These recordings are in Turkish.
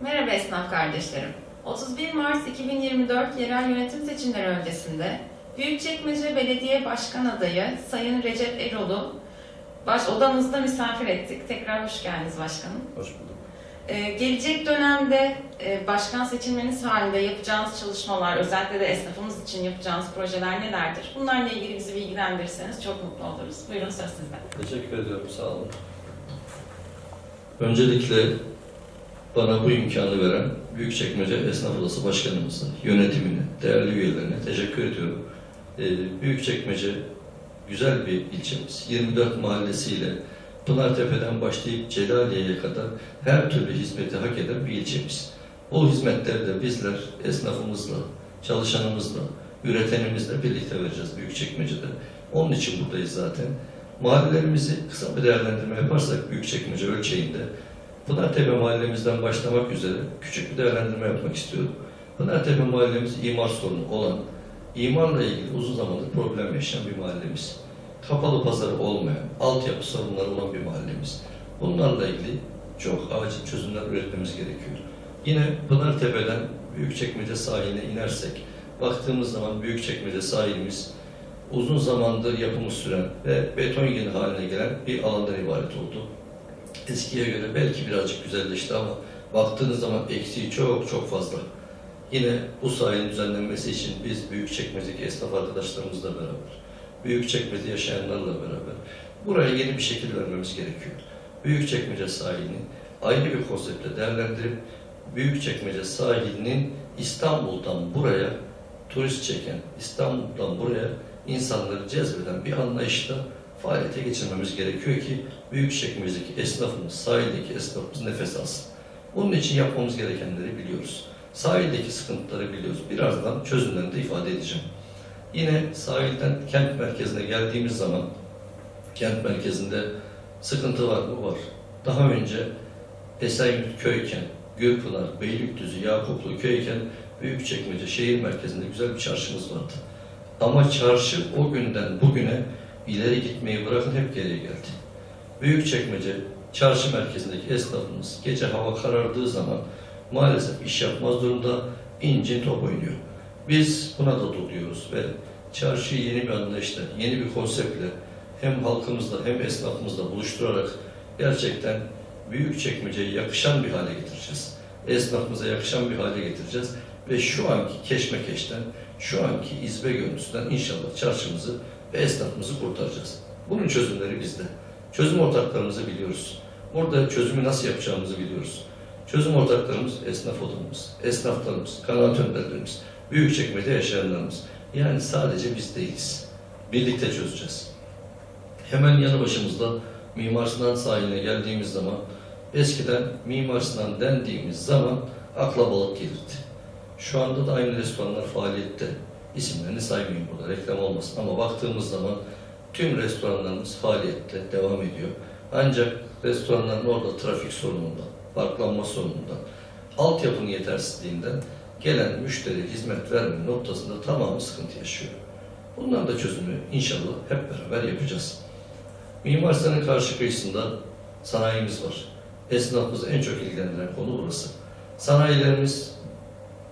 Merhaba esnaf kardeşlerim. 31 Mart 2024 yerel yönetim seçimleri öncesinde Büyükçekmece Belediye Başkan Adayı Sayın Recep Erol'u baş odamızda misafir ettik. Tekrar hoş geldiniz başkanım. Hoş bulduk. Ee, gelecek dönemde e, başkan seçilmeniz halinde yapacağınız çalışmalar, özellikle de esnafımız için yapacağınız projeler nelerdir? Bunlarla ilgili bizi bilgilendirirseniz çok mutlu oluruz. Buyurun söz sizde. Teşekkür ediyorum, sağ olun. Öncelikle bana bu imkanı veren Büyükçekmece Esnaf Odası Başkanımıza, yönetimine, değerli üyelerine teşekkür ediyorum. Ee, Büyükçekmece güzel bir ilçemiz. 24 mahallesiyle Pınartepe'den başlayıp Celaliye'ye kadar her türlü hizmeti hak eden bir ilçemiz. O hizmetleri de bizler esnafımızla, çalışanımızla, üretenimizle birlikte vereceğiz Büyükçekmece'de. Onun için buradayız zaten. Mahallelerimizi kısa bir değerlendirme yaparsak Büyükçekmece ölçeğinde Pınartepe mahallemizden başlamak üzere küçük bir değerlendirme yapmak istiyorum. Pınartepe mahallemiz imar sorunu olan, imarla ilgili uzun zamandır problem yaşayan bir mahallemiz. Kapalı pazarı olmayan, altyapı sorunları olan bir mahallemiz. Bunlarla ilgili çok acil çözümler üretmemiz gerekiyor. Yine Pınartepe'den Büyükçekmece sahiline inersek, baktığımız zaman Büyükçekmece sahilimiz uzun zamandır yapımı süren ve beton yeni haline gelen bir alandan ibaret oldu. Eskiye göre belki birazcık güzelleşti ama baktığınız zaman eksiği çok çok fazla. Yine bu sahilin düzenlenmesi için biz Büyükçekmece'deki esnaf arkadaşlarımızla beraber, Büyükçekmece'de yaşayanlarla beraber buraya yeni bir şekil vermemiz gerekiyor. Büyükçekmece sahilini ayrı bir konseptle değerlendirip Büyükçekmece sahilinin İstanbul'dan buraya turist çeken, İstanbul'dan buraya insanları cezbeden bir anlayışla faaliyete geçirmemiz gerekiyor ki Büyükçekmece'deki esnafımız, sahildeki esnafımız nefes alsın. Bunun için yapmamız gerekenleri biliyoruz. Sahildeki sıkıntıları biliyoruz. Birazdan çözümlerini de ifade edeceğim. Yine sahilden kent merkezine geldiğimiz zaman kent merkezinde sıkıntı var mı? Var. Daha önce Esenyurt köyken, Gürpınar, Beylikdüzü, Yakuplu köyken Büyükçekmece şehir merkezinde güzel bir çarşımız vardı. Ama çarşı o günden bugüne ileri gitmeyi bırakın hep geriye geldi. Büyükçekmece çarşı merkezindeki esnafımız gece hava karardığı zaman maalesef iş yapmaz durumda incin top oynuyor. Biz buna da doluyoruz ve çarşıyı yeni bir anlayışla, yeni bir konseptle hem halkımızla hem esnafımızla buluşturarak gerçekten Büyükçekmece'ye yakışan bir hale getireceğiz. Esnafımıza yakışan bir hale getireceğiz ve şu anki keşmekeşten, şu anki izbe görüntüsünden inşallah çarşımızı ve esnafımızı kurtaracağız. Bunun çözümleri bizde. Çözüm ortaklarımızı biliyoruz. Burada çözümü nasıl yapacağımızı biliyoruz. Çözüm ortaklarımız esnaf odamız, esnaflarımız, kanaat önderlerimiz, Büyükçekmece'de yaşayanlarımız. Yani sadece biz değiliz. Birlikte çözeceğiz. Hemen yanı başımızda Mimar Sinan sahiline geldiğimiz zaman eskiden Mimar Sinan dendiğimiz zaman akla balık gelirdi. Şu anda da aynı restoranlar faaliyette. İsimlerini saymayayım burada, reklam olmasın ama baktığımız zaman tüm restoranlarımız faaliyette devam ediyor. Ancak restoranların orada trafik sorunundan, parklanma sorunundan, altyapının yetersizliğinden gelen müşteri hizmet verme noktasında tamamı sıkıntı yaşıyor. Bunların da çözümü inşallah hep beraber yapacağız. Mimar Sinan'ın karşı kıyısında sanayimiz var. Esnafımızı en çok ilgilendiren konu burası. Sanayilerimiz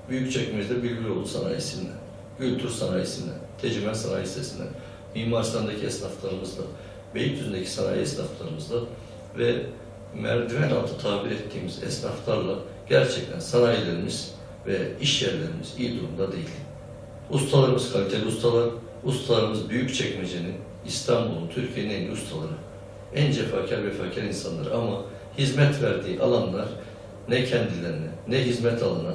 Büyükçekmece'de Bülbüloğlu sanayisinden, Gültur sanayisinden, Tecimen sanayi sitesinden, Mimar Sinan'daki esnaflarımızla, Beylikdüzü'ndeki sanayi esnaflarımızla ve merdiven altı tabir ettiğimiz esnaflarla gerçekten sanayilerimiz ve iş yerlerimiz iyi durumda değil. Ustalarımız kaliteli ustalar, ustalarımız Büyükçekmece'nin, İstanbul'un, Türkiye'nin en iyi ustaları. En cefakar vefakar insanlar ama hizmet verdiği alanlar ne kendilerine ne hizmet alana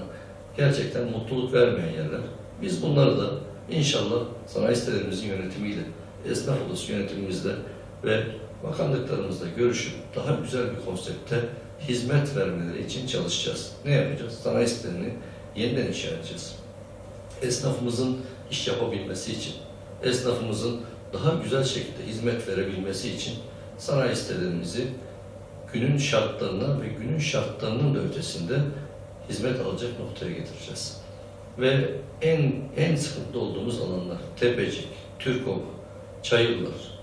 gerçekten mutluluk vermeyen yerler. Biz bunları da inşallah sanayi sitelerimizin yönetimiyle, esnaf odası yönetimimizle ve bakanlıklarımızla görüşüp daha güzel bir konsepte hizmet vermeleri için çalışacağız. Ne yapacağız? Sanayi sitelerini yeniden inşa edeceğiz. Esnafımızın iş yapabilmesi için, esnafımızın daha güzel şekilde hizmet verebilmesi için sanayi sitelerimizi günün şartlarına ve günün şartlarının da ötesinde hizmet alacak noktaya getireceğiz. Ve en en sıkıntı olduğumuz alanlar Tepecik, Türkova, Çayırlar,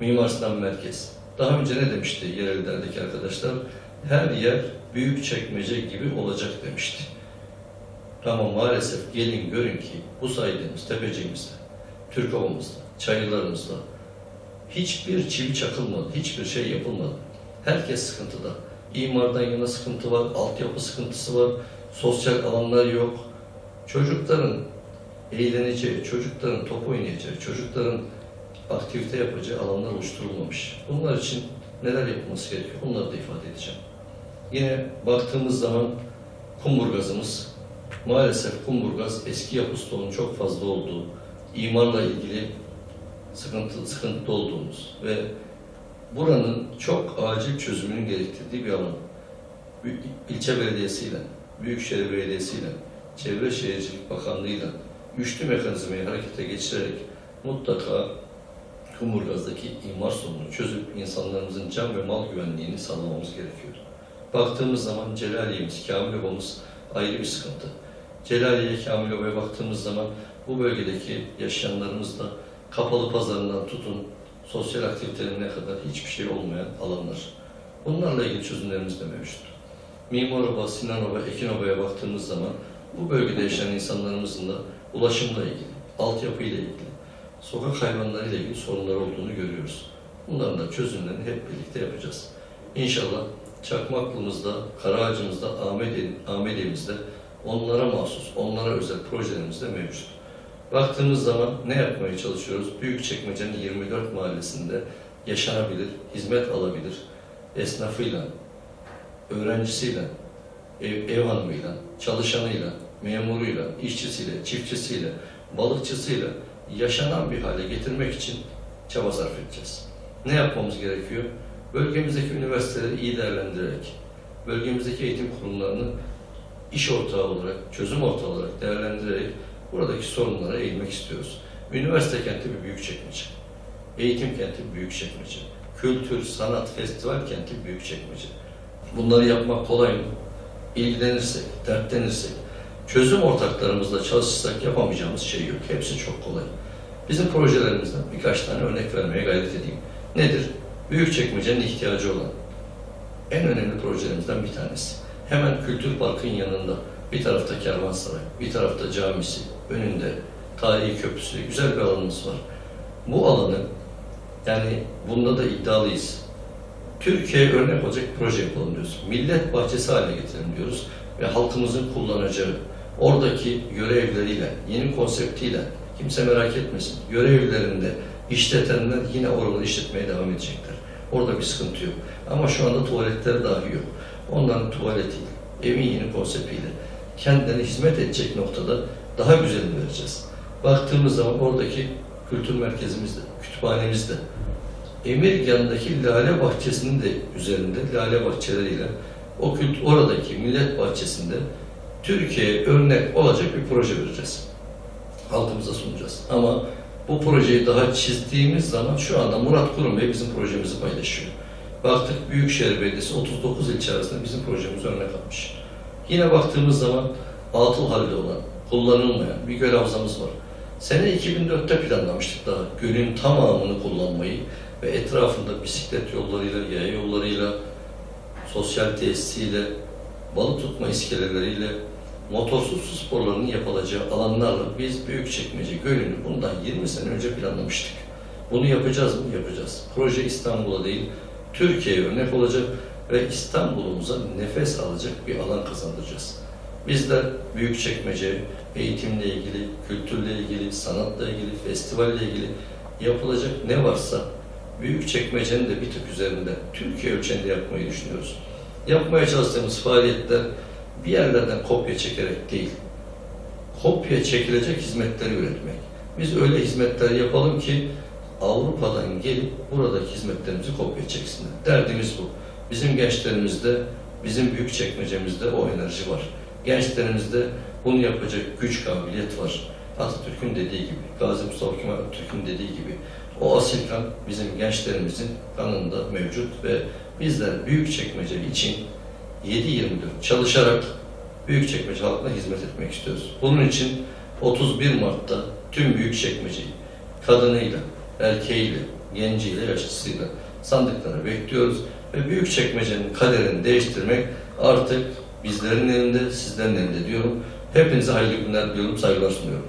Mimar Sinan Merkez. Daha önce ne demişti yerellerdeki arkadaşlar? her yer büyük çekmece gibi olacak demişti. Ama maalesef gelin görün ki bu saydığımız tepeciğimizde, Türkova'mızda, çayırlarımızda hiçbir çivi çakılmadı, hiçbir şey yapılmadı. Herkes sıkıntıda. İmardan yana sıkıntı var, altyapı sıkıntısı var, sosyal alanlar yok. Çocukların eğleneceği, çocukların top oynayacağı, çocukların aktivite yapacağı alanlar oluşturulmamış. Bunlar için neler yapılması gerekiyor? Bunları da ifade edeceğim. Yine baktığımız zaman kumburgazımız, maalesef kumburgaz eski yapı stoğunun çok fazla olduğu, imarla ilgili sıkıntı, sıkıntılı olduğumuz ve buranın çok acil çözümünün gerektirdiği bir alan. İlçe belediyesiyle, Büyükşehir Belediyesi'yle, Çevre Şehircilik Bakanlığı'yla üçlü mekanizmayı harekete geçirerek mutlaka Kumburgaz'daki imar sorununu çözüp insanlarımızın can ve mal güvenliğini sağlamamız gerekiyor. Baktığımız zaman Celaliye'miz, Kamil Obamız ayrı bir sıkıntı. Celaliye, Kamil Oba'ya baktığımız zaman bu bölgedeki yaşayanlarımız da kapalı pazarından tutun, sosyal aktivitelerine kadar hiçbir şey olmayan alanlar. Bunlarla ilgili çözümlerimiz de mevcut. Mimar Oba, Sinan Oba, Ekin Oba'ya baktığımız zaman bu bölgede yaşayan insanlarımızın da ulaşımla ilgili, altyapıyla ilgili, sokak hayvanlarıyla ilgili sorunlar olduğunu görüyoruz. Bunların da çözümlerini hep birlikte yapacağız. İnşallah Çakmaklımızda, Karaağacımızda, Ahmedi, Ahmediye'mizde onlara mahsus, onlara özel projelerimiz de mevcut. Baktığımız zaman ne yapmaya çalışıyoruz? Büyükçekmece'nin 24 mahallesinde yaşanabilir, hizmet alabilir, esnafıyla, öğrencisiyle, ev, ev hanımıyla, çalışanıyla, memuruyla, işçisiyle, çiftçisiyle, balıkçısıyla yaşanan bir hale getirmek için çaba sarf edeceğiz. Ne yapmamız gerekiyor? Bölgemizdeki üniversiteleri iyi değerlendirerek, bölgemizdeki eğitim kurumlarını iş ortağı olarak, çözüm ortağı olarak değerlendirerek buradaki sorunlara eğilmek istiyoruz. Üniversite kenti bir büyük çekmece. Eğitim kenti bir büyük çekmece. Kültür, sanat, festival kenti bir büyük çekmece. Bunları yapmak kolay mı? İlgilenirsek, dertlenirsek, çözüm ortaklarımızla çalışırsak yapamayacağımız şey yok. Hepsi çok kolay. Bizim projelerimizden birkaç tane örnek vermeye gayret edeyim. Nedir? Büyükçekmece'nin ihtiyacı olan en önemli projelerimizden bir tanesi. Hemen Kültür Park'ın yanında bir tarafta Kervansaray, bir tarafta camisi, önünde tarihi köprüsü, güzel bir alanımız var. Bu alanı yani bunda da iddialıyız. Türkiye'ye örnek olacak proje yapalım diyoruz. Millet bahçesi haline getirelim diyoruz ve halkımızın kullanacağı oradaki görevleriyle, yeni konseptiyle kimse merak etmesin. Görevlerinde işletenler yine oraları işletmeye devam edecekler. Orada bir sıkıntı yok. Ama şu anda tuvaletleri dahi yok. Onların tuvaletiyle, evin yeni konseptiyle kendilerine hizmet edecek noktada daha güzelini vereceğiz. Baktığımız zaman oradaki kültür merkezimizde, kütüphanemizde, Emirgan'daki Lale Bahçesi'nin de üzerinde lale bahçeleriyle o kült oradaki millet bahçesinde Türkiye'ye örnek olacak bir proje vereceğiz. Halkımıza sunacağız. Ama bu projeyi daha çizdiğimiz zaman şu anda Murat Kurum Bey bizim projemizi paylaşıyor. Baktık Büyükşehir Belediyesi 39 ilçe arasında bizim projemizi örnek almış. Yine baktığımız zaman atıl halde olan, kullanılmayan bir göl havzamız var. Sene 2004'te planlamıştık daha gölün tamamını kullanmayı ve etrafında bisiklet yollarıyla, yaya yollarıyla, sosyal tesisiyle, balık tutma iskeleleriyle, motorsuz su sporlarının yapılacağı alanlarla biz Büyükçekmece Gölü'nü bundan 20 sene önce planlamıştık. Bunu yapacağız mı? Yapacağız. Proje İstanbul'a değil, Türkiye'ye örnek olacak ve İstanbul'umuza nefes alacak bir alan kazandıracağız. Bizler Büyükçekmece eğitimle ilgili, kültürle ilgili, sanatla ilgili, festivalle ilgili yapılacak ne varsa Büyükçekmece'nin de bir tık üzerinde Türkiye ölçeğinde yapmayı düşünüyoruz. Yapmaya çalıştığımız faaliyetler bir yerlerden kopya çekerek değil, kopya çekilecek hizmetleri üretmek. Biz öyle hizmetler yapalım ki Avrupa'dan gelip buradaki hizmetlerimizi kopya çeksinler. Derdimiz bu. Bizim gençlerimizde, bizim büyük çekmecemizde o enerji var. Gençlerimizde bunu yapacak güç, kabiliyet var. Atatürk'ün dediği gibi, Gazi Mustafa Kemal Atatürk'ün dediği gibi o asil kan bizim gençlerimizin kanında mevcut ve bizler büyük çekmece için 7-24 çalışarak Büyükçekmece halkına hizmet etmek istiyoruz. Bunun için 31 Mart'ta tüm Büyükçekmece'yi kadınıyla, erkeğiyle, genciyle, yaşlısıyla sandıklara bekliyoruz ve Büyükçekmece'nin kaderini değiştirmek artık bizlerin elinde, sizlerin elinde diyorum. Hepinize hayırlı günler diliyorum, saygılar sunuyorum.